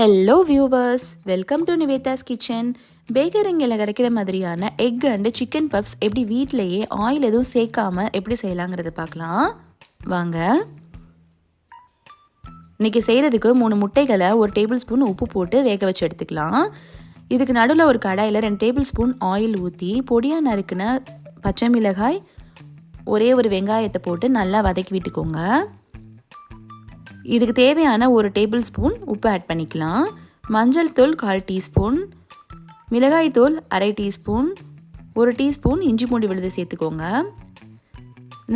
Hello viewers welcome to Nivetha's kitchen பேக்கரிங்கில் கிடைக்கிற மாதிரியான egg and chicken puffs எப்படி வீட்டிலையே ஆயில் எதுவும் சேர்க்காம எப்படி செய்யலாங்கிறத பார்க்கலாம். வாங்க. இன்றைக்கி செய்கிறதுக்கு மூணு முட்டைகளை ஒரு டேபிள் ஸ்பூன் உப்பு போட்டு வேக வச்சு எடுத்துக்கலாம். இதுக்கு நடுவில் ஒரு கடாயில் ரெண்டு டேபிள் ஸ்பூன் ஆயில் ஊற்றி பொடியாக நறுக்கின பச்சை மிளகாய் ஒரே ஒரு வெங்காயத்தை போட்டு நல்லா வதக்கி விட்டுக்கோங்க. இதுக்கு தேவையான ஒரு டேபிள் ஸ்பூன் உப்பு ஆட் பண்ணிக்கலாம். மஞ்சள் தூள் கால் டீஸ்பூன். மிளகாய் தூள் அரை டீஸ்பூன். ஒரு டீஸ்பூன் இஞ்சி பூண்டு விழுது சேர்த்துக்கோங்க.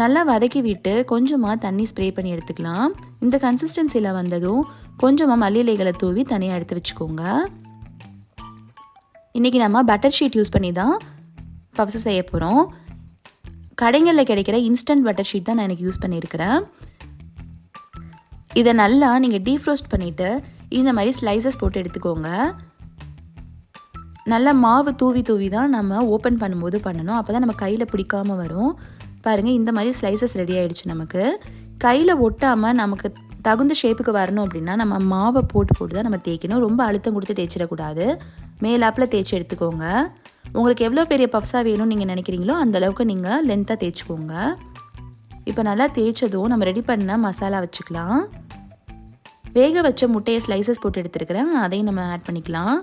நல்லா வதக்கி விட்டு கொஞ்சமாக தண்ணி ஸ்ப்ரே பண்ணி எடுத்துக்கலாம். இந்த கன்சிஸ்டன்சியில் வந்ததும் கொஞ்சமாக மல்லி இலைகளை தூவி தனியாக எடுத்து வச்சுக்கோங்க. இன்றைக்கி நம்ம பட்டர் ஷீட் யூஸ் பண்ணி தான் பப்ஸ் செய்ய போகிறோம் கடைகளில் கிடைக்கிற இன்ஸ்டன்ட் பட்டர் ஷீட் தான் நான் எனக்கு யூஸ் பண்ணியிருக்கிறேன். இதை நல்லா நீங்கள் டீஃப்ரோஸ்ட் பண்ணிவிட்டு இந்த மாதிரி ஸ்லைசஸ் போட்டு எடுத்துக்கோங்க. நல்லா மாவு தூவி தூவி தான் நம்ம ஓப்பன் பண்ணும்போது பண்ணணும். அப்போ தான் நம்ம கையில் பிடிக்காமல் வரும். பாருங்கள் இந்த மாதிரி ஸ்லைசஸ் ரெடி ஆகிடுச்சு நமக்கு. கையில் ஒட்டாமல் நமக்கு தகுந்த ஷேப்புக்கு வரணும் அப்படின்னா நம்ம மாவை போட்டு போட்டு தான் நம்ம தேய்க்கணும். ரொம்ப அழுத்தம் கொடுத்து தேய்ச்சிடக்கூடாது. மேலாப்பில் தேய்ச்சி எடுத்துக்கோங்க. உங்களுக்கு எவ்வளோ பெரிய பப்ஸாக வேணும்னு நீங்கள் நினைக்கிறீங்களோ அந்த அளவுக்கு நீங்கள் லென்த்தாக தேய்ச்சிக்கோங்க. இப்போ நல்லா தேய்ச்சதும் நம்ம ரெடி பண்ண மசாலா வச்சுக்கலாம். வேக வச்ச முட்டையை ஸ்லைசஸ் போட்டு எடுத்துருக்கிறேன். அதையும் நம்ம ஆட் பண்ணிக்கலாம்.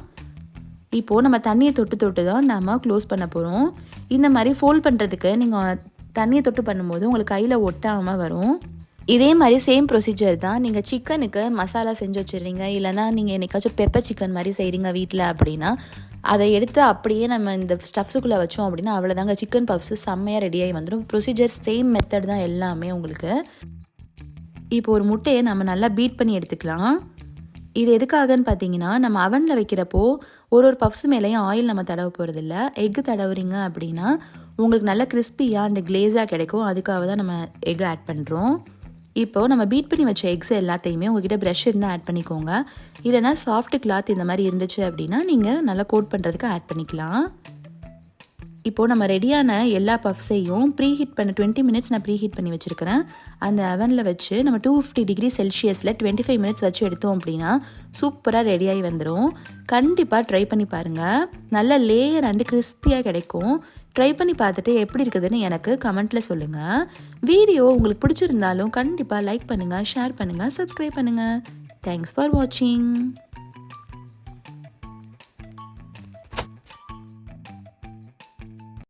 இப்போது நம்ம தண்ணியை தொட்டு தொட்டு தான் நம்ம க்ளோஸ் பண்ண போகிறோம் இந்த மாதிரி ஃபோல்ட் பண்ணுறதுக்கு நீங்கள் தண்ணியை தொட்டு பண்ணும்போது உங்களுக்கு கையில் ஒட்டாமல் வரும். இதே மாதிரி சேம் ப்ரொசீஜர் தான். நீங்கள் சிக்கனுக்கு மசாலா செஞ்சு வச்சுருங்க இல்லைனா நீங்கள் என்னைக்காச்சும் பெப்பர் சிக்கன் மாதிரி செய்கிறீங்க வீட்டில் அப்படின்னா அதை எடுத்து அப்படியே நம்ம இந்த ஸ்டஃப்ஸுக்குள்ளே வச்சோம் அப்படின்னா அவ்வளோதாங்க சிக்கன் பப்ஸு செம்மையாக ரெடியாகி வந்துடும் ப்ரொசீஜர் சேம் மெத்தட் தான் எல்லாமே உங்களுக்கு. இப்போ ஒரு முட்டையை நம்ம நல்லா பீட் பண்ணி எடுத்துக்கலாம். இது எதுக்காகன்னு பார்த்தீங்கன்னா நம்ம அவனில் வைக்கிறப்போ ஒரு ஒரு பஃப்ஸ் மேலேயும் ஆயில் நம்ம தடவ போகிறதில்ல எக்கு தடவுறீங்க அப்படின்னா உங்களுக்கு நல்ல கிறிஸ்பியாக அண்ட் கிளேஸாக கிடைக்கும். அதுக்காக தான் நம்ம எக் ஆட் பண்ணுறோம் இப்போது நம்ம பீட் பண்ணி வச்ச எக்ஸ் எல்லாத்தையுமே உங்ககிட்ட ப்ரஷ் இருந்தால் ஆட் பண்ணிக்கோங்க. இல்லைனா சாஃப்ட் கிளாத் இந்த மாதிரி இருந்துச்சு அப்படின்னா நீங்கள் நல்லா கோட் பண்ணுறதுக்கு ஆட் பண்ணிக்கலாம். இப்போது நம்ம ரெடியான எல்லா பஃப்ஸையும் ப்ரீ ஹீட் பண்ண டுவெண்ட்டி மினிட்ஸ் நான் ப்ரீ ஹீட் பண்ணி வச்சுருக்கிறேன். அந்த அவனில் வச்சு நம்ம டூ ஃபிஃப்டி டிகிரி செல்சியஸில் டுவெண்ட்டி ஃபைவ் மினிட்ஸ் வச்சு எடுத்தோம் அப்படின்னா சூப்பராக ரெடியாகி வந்துடும் கண்டிப்பாக ட்ரை பண்ணி பாருங்கள் நல்ல லேயர் அண்டு கிறிஸ்பியாக கிடைக்கும். ட்ரை பண்ணி பார்த்துட்டு எப்படி இருக்குதுன்னு எனக்கு கமெண்ட்டில் சொல்லுங்கள் வீடியோ உங்களுக்கு பிடிச்சிருந்தாலும் கண்டிப்பாக லைக் பண்ணுங்கள் ஷேர் பண்ணுங்கள் சப்ஸ்கிரைப் பண்ணுங்கள் தேங்க்ஸ் ஃபார் வாட்சிங்